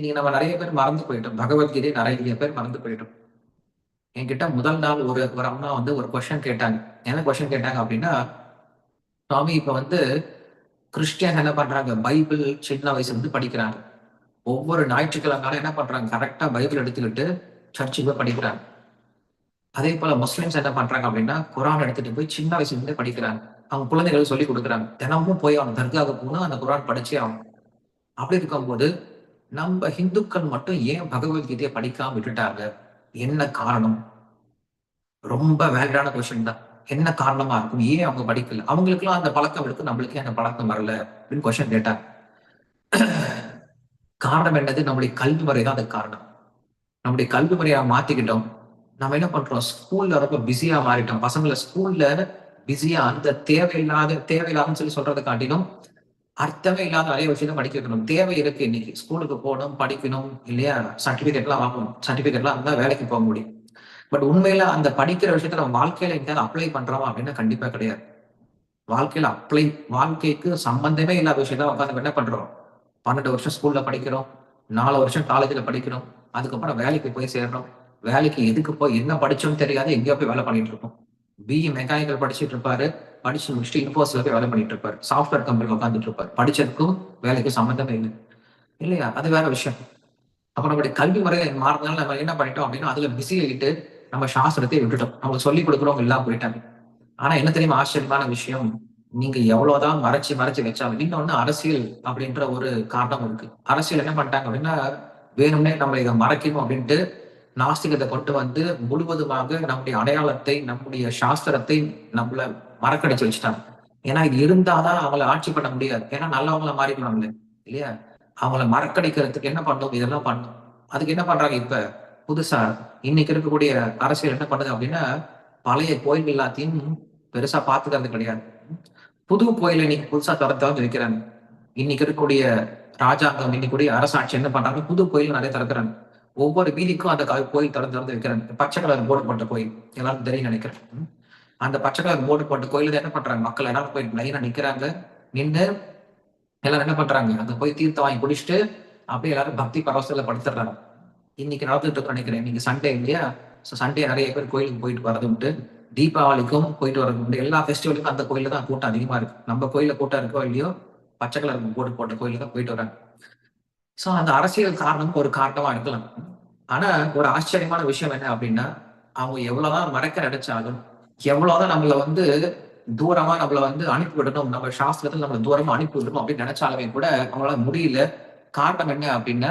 இன்னைக்கு நம்ம நிறைய பேர் மறந்து போயிட்டோம். பகவத்கீதை நிறைய பேர் மறந்து போயிட்டோம். என்கிட்ட முதல் நாள் ஒரு ஒரு அம்மா வந்து ஒரு கொஸ்டின் கேட்டாங்க. என்ன கொஸ்டின் கேட்டாங்க அப்படின்னா சுவாமி இப்ப வந்து கிறிஸ்டியன் என்ன பண்றாங்க? பைபிள் சின்ன வயசுல இருந்து படிக்கிறாங்க. ஒவ்வொரு ஞாயிற்றுக்கிழமை என்ன பண்றாங்க? கரெக்டா பைபிள் எடுத்துக்கிட்டு சர்ச்சுக்கு போய் படிக்கிறாங்க. அதே போல முஸ்லிம்ஸ் என்ன பண்றாங்க அப்படின்னா குரான் எடுத்துட்டு போய் சின்ன வயசுல இருந்தே படிக்கிறாங்க. அவங்க குழந்தைகளுக்கு சொல்லி கொடுக்குறாங்க. தினமும் போய் அவன் தர்காவுக்கு போனா அந்த குரான் படிச்சே ஆகும் அப்படி இருக்கும்போது நம்ம ஹிந்துக்கள் மட்டும் ஏன் பகவத்கீதையை படிக்காம விட்டுட்டாங்க? என்ன காரணம்? ரொம்ப வேலிடான கொஸ்டின் தான். என்ன காரணமா இருக்கும்? ஏன் அவங்க படிக்கல? அவங்களுக்குலாம் அந்த பழக்கம் இருக்கு. நம்மளுக்கே அந்த பழக்கம் வரல அப்படின்னு கொஸ்டின் கேட்டாங்க. காரணம் என்னது? நம்முடைய கல்வி முறை தான் அதுக்கு காரணம். நம்முடைய கல்வி முறையை மாத்திக்கிட்டோம். நம்ம என்ன பண்றோம்? ஸ்கூல்ல ரொம்ப பிஸியா மாறிட்டோம். பசங்களை ஸ்கூல்ல பிஸியா அந்த தேவையில்லாத தேவையில்லாதன்னு சொல்லி சொல்றதை காட்டிலும் அர்த்தமே இல்லாத நிறைய விஷயத்தை படிக்க வைக்கணும். தேவை இருக்கு இன்னைக்கு. ஸ்கூலுக்கு போகணும் படிக்கணும் இல்லையா? சர்டிபிகேட்லாம் வாங்கணும். சர்டிபிகேட்லாம் இருந்தால் வேலைக்கு போக முடியும். பட் உண்மையில அந்த படிக்கிற விஷயத்த நம்ம வாழ்க்கையில எங்கேயாவது அப்ளை பண்றோமா அப்படின்னா கண்டிப்பா கிடையாது. வாழ்க்கையில அப்ளை வாழ்க்கைக்கு சம்பந்தமே இல்லாத விஷயத்த உட்காந்து என்ன பண்றோம்? பன்னெண்டு வருஷம் ஸ்கூல்ல படிக்கிறோம். நாலு வருஷம் காலேஜ்ல படிக்கிறோம். அதுக்கப்புறம் வேலைக்கு போய் சேர்றோம் வேலைக்கு எதுக்கு போய் என்ன படிச்சோம்னு தெரியாது. எங்கேயோ போய் வேலை பண்ணிட்டு இருக்கோம் பிஇ மெக்கானிக்கல் படிச்சுட்டு இருப்பாரு. படிச்சு முடிச்சுட்டு இன்ஃபோஸ்ல போய் வேலை பண்ணிட்டு இருப்பாரு சாஃப்ட்வேர் கம்பெனி உட்காந்துட்டு இருப்பாரு படிச்சதுக்கும் வேலைக்கும் சம்மந்தமே இல்லை. இல்லையா? அது வேற விஷயம். அப்ப நம்மளுடைய கல்வி முறை மாறினால நம்ம என்ன பண்ணிட்டோம் அப்படின்னா அதுல பிஸி ஆகிட்டு நம்ம சாஸ்திரத்தை விட்டுட்டோம். நம்ம சொல்லி கொடுக்குறவங்க எல்லாம் போயிட்டாங்க. ஆனா என்ன தெரியுமா? ஆச்சரியமான விஷயம். நீங்க எவ்வளவுதான் மறைச்சு மறைச்சு வச்சாலும் இன்னொன்னு அரசியல் அப்படின்ற ஒரு காரணம் இருக்கு. அரசியல் என்ன பண்ணிட்டாங்க அப்படின்னா வேணும்னே நம்ம இதை மறைக்கணும் அப்படின்ட்டு நாஸ்திகத்தை கொண்டு வந்து முழுவதுமாக நம்முடைய அடையாளத்தை நம்முடைய சாஸ்திரத்தை நம்மள மறக்கடிச்சு வச்சுட்டாங்க. ஏன்னா இது இருந்தாதான் அவங்கள ஆட்சி பண்ண முடியாது. ஏன்னா நல்லவங்கள மாறிக்கணும்ல இல்லையா? அவங்கள மறக்கடிக்கிறதுக்கு என்ன பண்ணும் இதெல்லாம் பண்ணும் அதுக்கு என்ன பண்றாங்க இப்ப? புதுசா இன்னைக்கு இருக்கக்கூடிய அரசியல் என்ன பண்ணுது அப்படின்னா பழைய கோயில் எல்லாத்தையும் பெருசா பாத்துக்கிறது கிடையாது. புது கோயிலை இன்னைக்கு புதுசா திறந்து திறந்து வைக்கிறாங்க. இன்னைக்கு இருக்கக்கூடிய ராஜாங்கம் இன்னைக்கு அரசாட்சி என்ன பண்றாங்க? புது கோயில் நிறைய திறக்கிறாங்க. ஒவ்வொரு வீதிக்கும் அந்த கோயில் திறந்து திறந்து வைக்கிறாங்க. பச்சை கலர் போர்டு போட்ட கோயில். எல்லாரும் தெரியும் நினைக்கிறேன். அந்த பச்சை கலர் போர்டு போட்ட கோயில் என்ன பண்றாங்க? மக்கள் எல்லாரும் போய் லைனா நிக்கிறாங்க. நின்று எல்லாரும் என்ன பண்றாங்க? அங்க போய் தீர்த்தம் வாங்கி குடிச்சிட்டு அப்படியே எல்லாரும் பக்தி பரவசத்துல படுத்துடுறாங்க இன்னைக்கு நடந்துட்டு நினைக்கிறேன். இன்னைக்கு சண்டே இல்லையா? ஸோ சண்டே நிறைய பேர் கோயிலுக்கு போயிட்டு வரது உண்டு தீபாவளிக்கும் போயிட்டு வரது உண்டு எல்லா ஃபெஸ்டிவலுக்கும் அந்த கோயில தான் கூட்டம் அதிகமா இருக்கு. நம்ம கோயில கூட்டம் இருக்கோ இல்லையோ பச்சை கலர் போட்டு போட்ட கோயிலுக்கு தான் போயிட்டு வராங்க. ஸோ அந்த அரசியல் காரணம் ஒரு காரணமா இருக்கலாம் ஆனா ஒரு ஆச்சரியமான விஷயம் என்ன அப்படின்னா அவங்க எவ்வளவுதான் மறைக்க நினைச்சாலும் எவ்வளவுதான் நம்மள வந்து தூரமா நம்மள வந்து அனுப்பி விடணும் நம்ம சாஸ்திரத்துல நம்மள தூரமா அனுப்பி விடணும் அப்படின்னு நினைச்சாலுமே கூட அவங்களால முடியல. காரணம் என்ன அப்படின்னா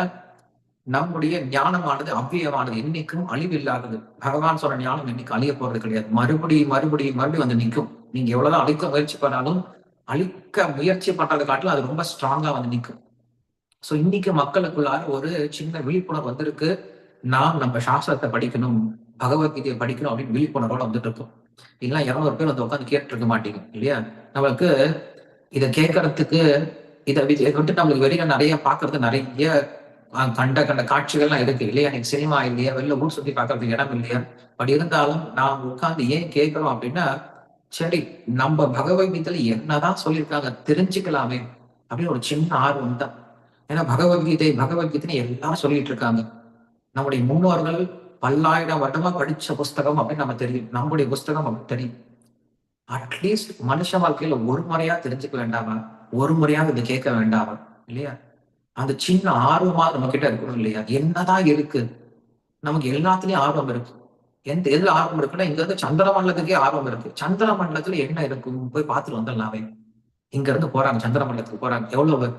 நம்முடைய ஞானமானது அவ்வியமானது என்னைக்கும் அழிவில்லாதது. பகவான் சொன்ன ஞானம் இன்னைக்கு அழிய போறது கிடையாது. மறுபடியும் மறுபடியும் மறுபடியும் வந்து நிற்கும். நீங்க எவ்வளவுதான் அழிக்க முயற்சி பண்ணாலும் அழிக்க முயற்சி பண்றதை காட்டிலும் அது ரொம்ப ஸ்ட்ராங்கா வந்து நிற்கும். ஸோ இன்னைக்கு மக்களுக்குள்ளார ஒரு சின்ன விழிப்புணர்வு வந்திருக்கு. நாம் நம்ம சாஸ்திரத்தை படிக்கணும் பகவத்கீதையை படிக்கணும் அப்படின்னு விழிப்புணர்வோட வந்துட்டு இருக்கோம் இல்லைன்னா இரநூறு பேர் வந்து உட்காந்து கேட்டு இருக்க மாட்டீங்க இல்லையா? நம்மளுக்கு இதை கேட்கறதுக்கு இதை விட்டு நம்மளுக்கு வெளியில நிறைய பாக்குறது நிறைய கண்ட கண்ட காட்சிகள்லாம் இருக்கு இல்லையா? எனக்கு சினிமா இல்லையா? வெளில ஊர் சுத்தி பாக்குறதுக்கு இடம் இல்லையா? பட் இருந்தாலும் நாம் உட்காந்து ஏன் கேட்கிறோம் அப்படின்னா சரி நம்ம பகவத்கீதையில என்னதான் சொல்லியிருக்காங்க தெரிஞ்சுக்கலாமே அப்படின்னு ஒரு சின்ன ஆர்வம் தான் ஏன்னா பகவத்கீதை பகவத்கீதை எல்லாரும் சொல்லிட்டு இருக்காங்க. நம்முடைய முன்னோர்கள் பல்லாயிரம் வருடமா படிச்ச புஸ்தகம் அப்படின்னு நம்ம தெரியும். நம்முடைய புஸ்தகம் அப்படின்னு தெரியும். அட்லீஸ்ட் மனுஷ வாழ்க்கையில ஒரு முறையா தெரிஞ்சுக்க வேண்டாமா? ஒரு முறையாக இதை கேட்க வேண்டாமா? இல்லையா? அந்த சின்ன ஆர்வமா நம்ம கிட்ட இருக்கணும் இல்லையா? என்னதான் இருக்கு? நமக்கு எல்லாத்துலயும் ஆர்வம் இருக்கு. எந்த எதுல ஆர்வம் இருக்குன்னா இங்க இருந்து சந்திர மண்டலத்துக்கே ஆர்வம் இருக்கு. சந்திர மண்டலத்துல என்ன இருக்கும்? போய் பார்த்துட்டு வந்துடலாமே. இங்க இருந்து போறாங்க சந்திர மண்டலத்துக்கு போறாங்க. எவ்வளவு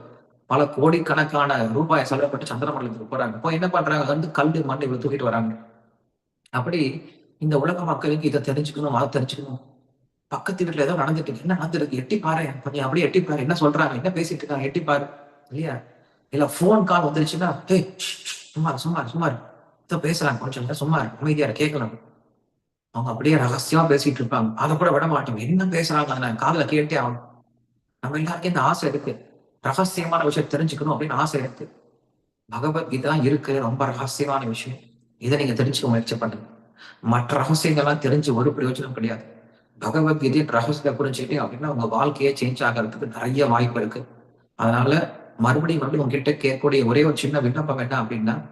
பல கோடிக்கணக்கான ரூபாய் செலவப்பட்டு சந்திரமண்டலத்துக்கு போறாங்க. இப்போ என்ன பண்றாங்க? வந்து கல் மண் இவ்வளவு தூக்கிட்டு வராங்க. அப்படி இந்த உலக மக்களுக்கு இதை தெரிஞ்சுக்கணும் அதை தெரிஞ்சுக்கணும். பக்கத்து வீட்டுல ஏதோ நடந்துட்டு இருக்கு. என்ன நடந்துருக்கு? எட்டி பாரு கொஞ்சம் அப்படியே எட்டி பாரு. என்ன சொல்றாங்க? என்ன பேசிட்டு இருக்காங்க? எட்டி பாரு. இல்லையா? இல்ல போன் கால் வந்துருச்சுன்னா ஏய் சுமார் சுமார் சுமார் இதோ பேசுறாங்க கொஞ்சம் சுமார் அமைதியா கேட்கலாம் அவங்க அப்படியே ரகசியமா பேசிட்டு இருப்பாங்க. அதை கூட விட மாட்டோம். என்ன பேசுறாங்க? அதை நான் கேட்டே ஆகணும். நம்ம எல்லாருக்கும் இந்த ஆசை இருக்கு. ரகசியமான விஷயம் தெரிஞ்சுக்கணும் அப்படின்னு ஆசை இருக்கு. பகவத்கீதா இருக்கிற ரொம்ப ரகசியமான விஷயம். இதை நீங்க தெரிஞ்சுக்க முயற்சி பண்ணுங்க. மற்ற ரகசியங்கள்லாம் தெரிஞ்சு ஒரு பிரயோஜனம் கிடையாது. பகவத்கீதையின் ரகசியத்தை புரிஞ்சுக்கிட்டு அப்படின்னா உங்க வாழ்க்கையே சேஞ்ச் ஆகிறதுக்கு நிறைய வாய்ப்பு இருக்கு. அதனால மறுபடியும் மறுபடியும் உங்ககிட்ட கேட்கக்கூடிய ஒரே ஒரு சின்ன விண்ணப்பம் என்ன அப்படின்னா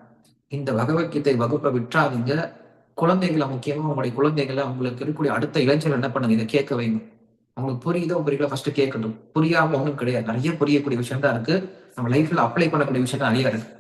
இந்த பகவத்கீதை வகுப்பை விட்டுறாதீங்க. குழந்தைகளை முக்கியமா உங்களுடைய குழந்தைகளை உங்களுக்கு இருக்கக்கூடிய அடுத்த இளைஞர்கள் என்ன பண்ணுங்க? இதை கேட்க வைங்க. அவங்களுக்கு புரியுதோ புரியல ஃபர்ஸ்ட் கேட்கணும். புரியாம ஒன்றும் கிடையாது. நிறைய புரியக்கூடிய விஷயம் தான் இருக்கு. நம்ம லைஃப்ல அப்ளை பண்ணக்கூடிய விஷயம் தான் நிறைய இருக்கு.